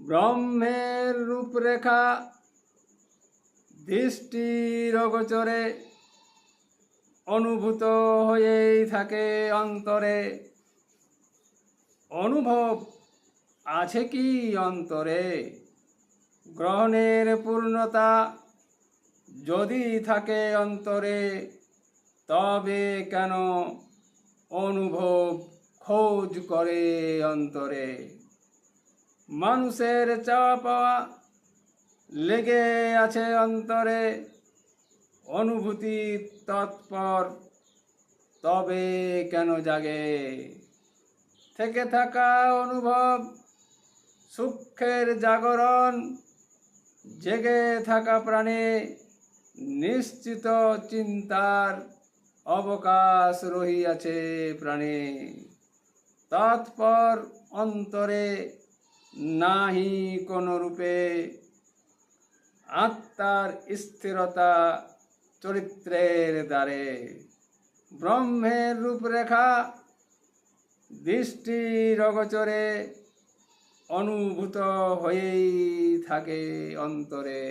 ব্রহ্মের রূপরেখা দৃষ্টির অগোচরে অনুভূত হয়েই থাকে অন্তরে। অনুভব আছে কি অন্তরে? গ্রহণের পূর্ণতা যদি থাকে অন্তরে, তবে কেন অনুভব খোঁজ করে অন্তরে? মানুষের চাওয়া পাওয়া লেগে আছে অন্তরে। অনুভূতি তৎপর, তবে কেন জাগে? থেকে থাকা অনুভব, সুখের জাগরণ, জেগে থাকা প্রাণে নিশ্চিত চিন্তার অবকাশ রহিয়াছে প্রাণে। তৎপর অন্তরে নাহি কোন রূপে আত্মার স্থিরতা চরিত্রের দ্বারে। ব্রহ্মের রূপরেখা দৃষ্টি রগচরে অনুভূত হয়েই থাকে অন্তরে।